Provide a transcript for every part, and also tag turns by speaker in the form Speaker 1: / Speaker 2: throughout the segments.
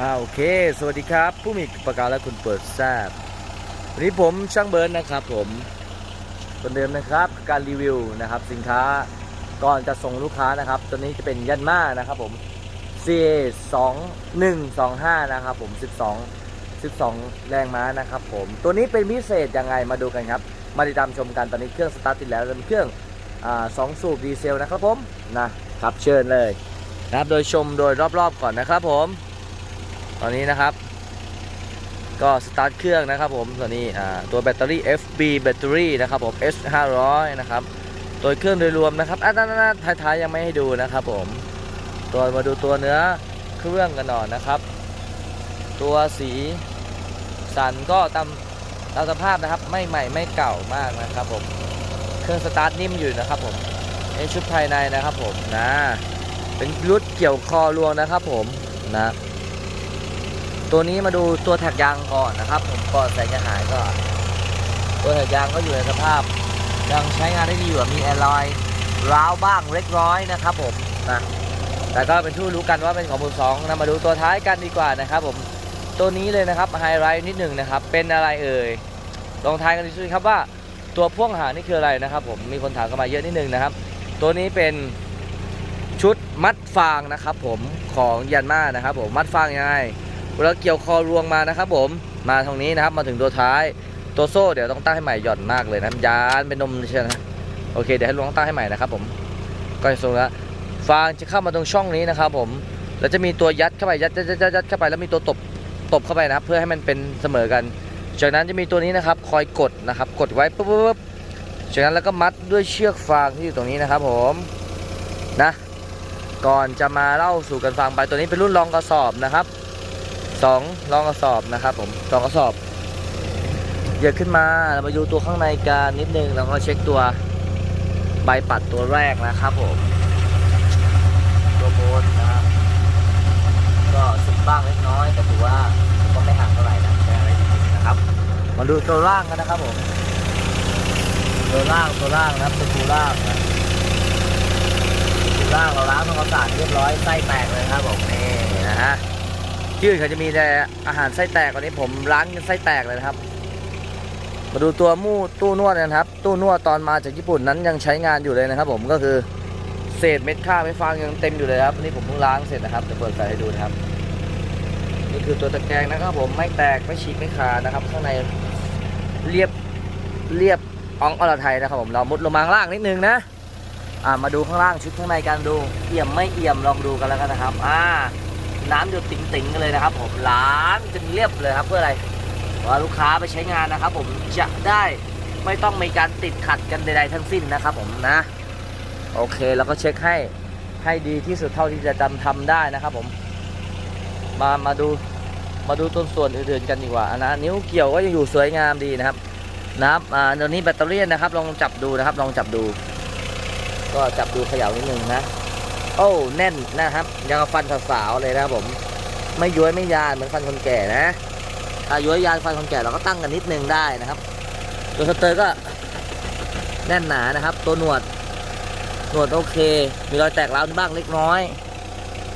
Speaker 1: อ่าโอเค สวัสดีครับ ผู้มีประการและคุณเปิดแซบวันนี้ผมช่างเบิร์นนะครับผมคนเดิมนะครับการรีวิวนะครับสินค้าก่อนจะส่งลูกค้านะครับ ตัวนี้จะเป็นยันมานะครับผม CA 2 1 2 5นะครับผม 12 12 แรงม้านะครับผมตัวนี้เป็นพิเศษยังไงมาดูกันครับ มาติดตามชมกันตอนนี้เครื่องสตาร์ทติดแล้วเป็นเครื่องอ่าสองสูบดีเซลนะครับผมนะครับเชิญเลยนะครับโดยชมโดยรอบๆก่อนนะครับผม อนนี้นะครับ ก็สตาร์ทเครื่องนะครับผมตัวนี้ตัวแบตเตอรี่ FB แบตเตอรี่นะครับผม S 5 0 0นะครับตัวเครื่องโดยรวมนะครับอะนั่ท้ายๆยังไม่ให้ดูนะครับผมตัวมาดูตัวเนื้อเครื่องกันหน่อยนะครับ ตัวสีสันก็ตามตามสภาพนะครับไม่ใหม่ไม่เก่ามากนะครับผมเครื่องสตาร์ทนิ่มอยู่นะครับผมในชุดภายในนะครับผมนะเป็นรุ่นเกี่ยวคอรวงนะครับผมนะ ตัวนี้มาดูตัวแท็กยางก่อนนะครับ ผมก่อนแสงจะหายก็ ตัวแท็กยางก็อยู่ในสภาพ ยังใช้งานได้ดีอยู่มีแอลลอยร้าวบ้างเล็กน้อยนะครับผมนะแต่ก็เป็นที่รู้กันว่าเป็นของมือสองนะมาดูตัวท้ายกันดีกว่านะครับ ผมตัวนี้เลยนะครับไฮไลท์นิดหนึ่งนะครับ เป็นอะไรเอ่ยลองทายกันดูสิครับว่าตัวพ่วงหางนี่คืออะไรนะครับ ผมมีคนถามเข้ามาเยอะนิดหนึงนะครับ ตัวนี้เป็นชุดมัดฟางนะครับ ผมของยันมานะครับ ผมมัดฟางยังไง เวลาเกี่ยวคอรวงมานะครับผมมาตรงนี้นะครับมาถึงตัวท้ายตัวโซ่เดี๋ยวต้องตั้งให้ใหม่หย่อนมากเลยนะยานเป็นนมเชียวนะโอเคเดี๋ยวให้ลุงตั้งให้ใหม่นะครับผมก็จะส่งแล้วฟางจะเข้ามาตรงช่องนี้นะครับผมแล้วจะมีตัวยัดเข้าไปยัดยัดยัดยัดเข้าไปแล้วมีตัวตบตบเข้าไปนะครับเพื่อให้มันเป็นเสมอกัน จากนั้นจะมีตัวนี้นะครับคอยกดนะครับกดไว้ปุ๊บปุ๊บปุ๊บจากนั้นแล้วก็มัดด้วยเชือกฟางที่อยู่ตรงนี้นะครับผมนะก่อนจะมาเล่าสู่กันฟังไปตัวนี้เป็นรุ่นรองกระสอบนะครับ สองรองกระสอบนะครับผมสองกระสอบเหยียดขึ้นมาเรามาดูตัวข้างในกันนิดนึงแล้วก็เช็คตัวใบปัดตัวแรกนะครับผมตัวโบนนะครับก็สุดบ้างเล็กน้อยแต่ถือว่าก็ไม่ห่างเท่าไหร่นะใช้อะไรดีๆนะครับ มาดูตัวล่างกันนะครับผมตัวล่างตัวล่างนะครับตัวล่างนะตัวล่างเราล้างทำความสะอาดเรียบร้อยไส้แตกเลยครับผมนี่นะฮะ ที่อื่นเขาจะมีแต่อาหารไส้แตกวันนี้ผมร้านไส้แตกเลยนะครับ มาดูตัวมู่ตู้นวดนะครับ ตู้นวดตอนมาจากญี่ปุ่นนั้นยังใช้งานอยู่เลยนะครับ ผมก็คือเศษเม็ดข้าวไม่ฟางยังเต็มอยู่เลยครับนี่ผมเพิ่งล้างเสร็จนะครับจะเปิดใส่ให้ดูนะครับ นี่คือตัวตะแกรงนะครับ ผมไม่แตกไม่ฉีกไม่ขาดนะครับ ข้างในเรียบเรียบอ่องอรไทยนะครับผมเรามุดลงมาข้างล่างนิดนึงนะอ่ามาดูข้างล่างชุดข้างในกันดูเอี่ยมไม่เอี่ยมลองดูกันแล้วกันนะครับ อ่า น้ำหยดติ๋งๆกันเลยนะครับ ผมล้างจนเรียบเลยครับเพื่ออะไรว่าลูกค้าไปใช้งานนะครับ ผมจะได้ไม่ต้องมีการติดขัดกันใดๆทั้งสิ้นนะครับ ผมนะ โอเคแล้วก็เช็คให้ให้ดีที่สุดเท่าที่จะจำทำได้นะครับ ผม มามาดูมาดูต้นส่วนอื่นๆกันดีกว่านะนิ้วเกี่ยวก็ยังอยู่สวยงามดีนะครับนะครับอ่าเดี๋ยวนี้แบตเตอรี่นะครับ ลองจับดูนะครับ ลองจับดู ก็จับดูเขย่านิดนึงนะ โอ้แน่นนะครับ ยังฟันสาวๆเลยนะครับผม ไม่ย้วยไม่ยานเหมือนฟันคนแก่นะถ้าย้วยยานฟันคนแก่เราก็ตั้งกันนิดนึงได้นะครับ ตัวสเตอร์ก็แน่นหนานะครับ ตัวหนวดหนวดโอเค มีรอยแตกร้าวบ้างเล็กน้อย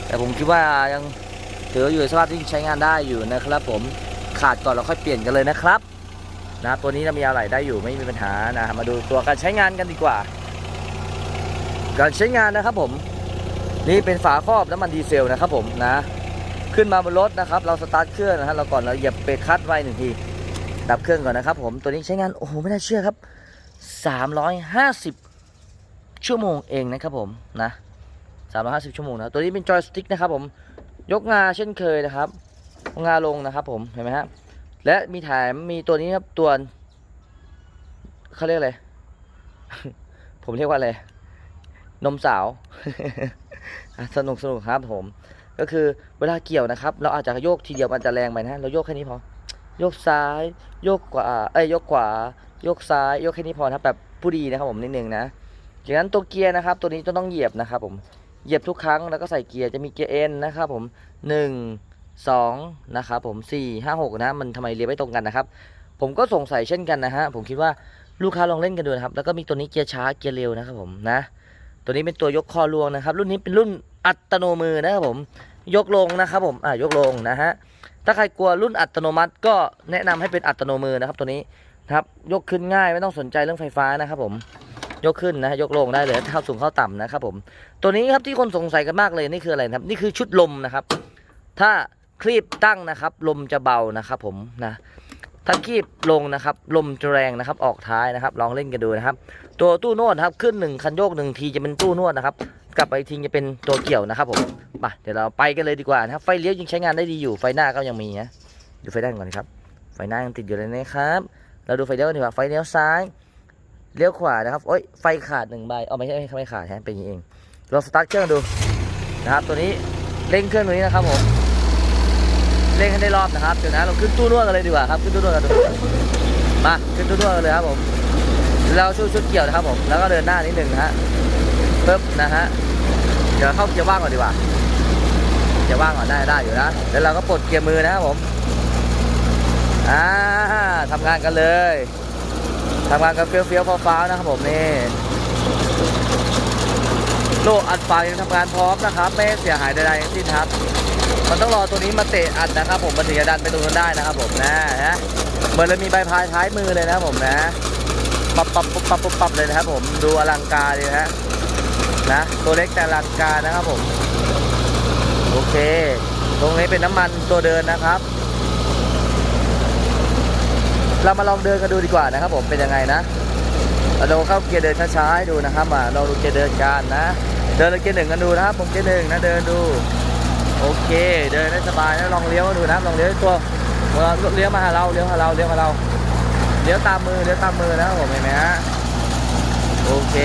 Speaker 1: แต่ผมคิดว่ายังถืออยู่สภาพที่ใช้งานได้อยู่นะครับ ผมขาดก่อนเราค่อยเปลี่ยนกันเลยนะครับนะตัวนี้จะมีอะไรได้อยู่ไม่มีปัญหานะมาดูตัวการใช้งานกันดีกว่า การใช้งานนะครับผม นี่เป็นฝาครอบน้ำมันดีเซลนะครับผมนะ ขึ้นมาบนรถนะครับ เราสตาร์ทเครื่องนะฮะเราก่อนเราเหยียบเบรกคลัตช์ไว้หนึ่งทีดับเครื่องก่อนนะครับผมตัวนี้ใช้งานโอ้โหไม่น่าเชื่อครับ 350 ชั่วโมงเองนะครับผมนะ350 ชั่วโมงนะตัวนี้เป็นจอยสติ๊กนะครับผมยกงาเช่นเคยนะครับงาลงนะครับผมเห็นไหมฮะและมีแถมมีตัวนี้ครับตัวเขาเรียกอะไรผมเรียกว่าอะไรนมสาว สนุกสนุกครับผม ก็คือเวลาเกี่ยวนะครับ เราอาจจะโยกทีเดียวมันจะแรงไปนะ เราโยกแค่นี้พอ โยกซ้าย โยกขวาเอ้ยโยกขวา โยกซ้าย โยกแค่นี้พอนะครับแบบผู้ดีนะครับผมนิดนึงนะจากนั้นตัวเกียร์นะครับ ตัวนี้จะต้องเหยียบนะครับผมเหยียบทุกครั้งแล้วก็ใส่เกียร์จะมีเกียร์เอ็นนะครับผมหนึ่งสองนะครับผมสี่ห้าหกนะมันทำไมเรียงไม่ตรงกันนะครับ ผมก็สงสัยเช่นกันนะฮะผมคิดว่าลูกค้าลองเล่นกันดูนะครับ แล้วก็มีตัวนี้เกียร์ช้าเกียร์เร็วนะครับผมนะ ตัวนี้เป็นตัวยกคอรวงนะครับ รุ่นนี้เป็นรุ่นอัตโนมือนะครับผม ยกลงนะครับผม อ่ายกลงนะฮะ ถ้าใครกลัวรุ่นอัตโนมัติ ก็แนะนำให้เป็นอัตโนมือนะครับ ตัวนี้นะครับ ยกขึ้นง่ายไม่ต้องสนใจเรื่องไฟฟ้านะครับผม ยกขึ้นนะฮะยกลงได้เลยเข้าสูงเข้าต่ำนะครับผม ตัวนี้ครับที่คนสงสัยกันมากเลยนี่คืออะไรครับ นี่คือชุดลมนะครับ ถ้าคลีบตั้งนะครับ ลมจะเบานะครับผมนะ ถ้าคลีบลงนะครับ ลมจแรงนะครับ ออกท้ายนะครับ ลองเล่นกันดูนะครับ ตัวตู้นวดครับ ขึ้นหนึ่งคันโยกหนึ่งทีจะเป็นตู้นวดนะครับ กลับไปทีจะเป็นตัวเกี่ยวนะครับผมไปเดี๋ยวเราไปกันเลยดีกว่านะครับ ไฟเลี้ยวยังใช้งานได้ดีอยู่ ไฟหน้าก็ยังมีนะ ดูไฟด้านก่อนนะครับ ไฟหน้ายังติดอยู่เลยนะครับ เราดูไฟเลี้ยวกันดีกว่า ไฟเลี้ยวซ้าย เลี้ยวขวานะครับโอ้ย ไฟขาดหนึ่งใบเอาไม่ใช่ไม่ขาดฮะ เป็นอย่างนี้เองลองสตาร์ทเครื่องดูนะครับ ตัวนี้เร่งเครื่องตัวนี้นะครับผม เร่งให้ได้รอบนะครับเดี๋ยวนะเราขึ้นตู้นวดกันเลยดีกว่าครับขึ้นตู้นวดกันดูมาขึ้นตู้นวดกันเลยครับผมเราช่วยชุดเกี่ยวนะครับผมแล้วก็เดินหน้านิดหนึ่งนะฮะปึ๊บนะฮะเดี๋ยวเข้าเกียร์ว่างก่อนดีกว่าเกียร์ว่างก่อนได้ได้อยู่นะแล้วเราก็ปลดเกียร์มือนะครับผมอ่าทำงานกันเลยทำงานกันเฟี้ยวเฟี้ยวๆฟ้าวๆนะครับผมนี่โลอัดฟางยังทำงานพร้อมนะครับ ไม่เสียหายใดๆทั้งสิ้นครับ มันต้องรอตัวนี้มาเตะอัดนะครับ ผมมันถึงจะดันไปตรงนั้นได้นะครับ ผมนะฮะเหมือนเรามีใบพายท้ายมือเลยนะครับผมนะปับปับปุ๊บปับปุ๊บปับเลยนะครับ ผมดูอลังการเลยนะฮะนะตัวเล็กแต่อลังการนะครับผม โอเค ตรงนี้เป็นน้ำมันตัวเดินนะครับ เรามาลองเดินกันดูดีกว่านะครับ ผมเป็นยังไงนะเราเข้าเกียร์เดินช้าๆให้ดูนะครับมาลองดูเกียร์เดินกันนะ เดินเกียร์หนึ่งกันดูนะครับ ผมเกียร์หนึ่งนะเดินดู โอเค เดินได้สบายนะลองเลี้ยวดูนะลองเลี้ยวตัวเราเลี้ยวมาหาเราเลี้ยวหาเราเลี้ยวมาเราเลี้ยวตามมือเลี้ยวตามมือนะครับผมเห็นไหมฮะโอเค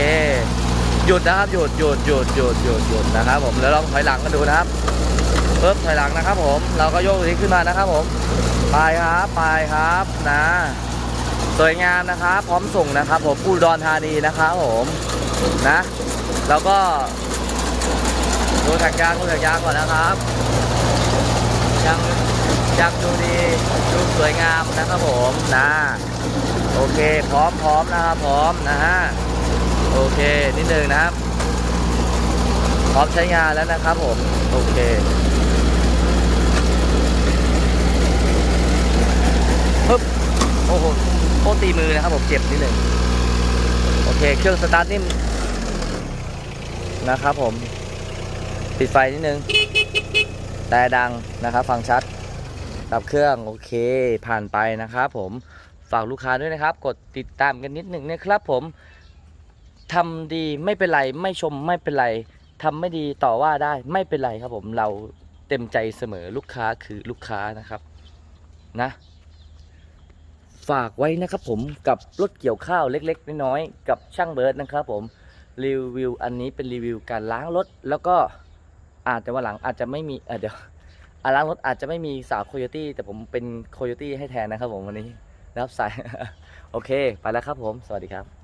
Speaker 1: หยุดนะครับหยุดหยุดหยุดหยุดหยุดหยุดนะครับ ผมแล้วลองถอยหลังกันดูนะครับปึ๊บถอยหลังนะครับ ผมเราก็โยกตัวนี้ขึ้นมานะครับ ผมไปครับไปครับนะสวยงามนะครับ พร้อมส่งนะครับ ผมอุดรธานีนะครับผมนะ แล้วก็ ดูถักยางดูถักยางก่อนนะครับยังยังดูดีดูสวยงามนะครับผมนะโอเค พร้อมพร้อมนะครับพร้อมนะฮะโอเคนิดนึงนะครับ พร้อมใช้งานแล้วนะครับผมโอเคปึ๊บโอ้โหโอ้ตีมือนะครับผมเจ็บนิดนึงโอเค เครื่องสตาร์ทนิ่มนะครับผม ปิดไฟนิดนึง แต่ดังนะครับฟังชัดดับเครื่องโอเคผ่านไปนะครับผมฝากลูกค้าด้วยนะครับ กดติดตามกันนิดหนึ่งนะครับผมทำดีไม่เป็นไรไม่ชมไม่เป็นไรทำไม่ดีต่อว่าได้ไม่เป็นไรครับผมเราเต็มใจเสมอลูกค้าคือลูกค้านะครับนะ ฝากไว้นะครับผมกับรถเกี่ยวข้าวเล็ก ๆ น้อยๆกับช่างเบิร์ดนะครับผมรีวิวอันนี้เป็นรีวิวการล้างรถแล้วก็ อาจจะวันหลังอาจจะไม่มีเเดี๋ยวอาล้างรถอาจจะไม่มีสาวโคโยตี้แต่ผมเป็นโคโยตี้ให้แทนนะครับผมวันนี้นะครับสายโอเค ไปแล้วครับผม สวัสดีครับ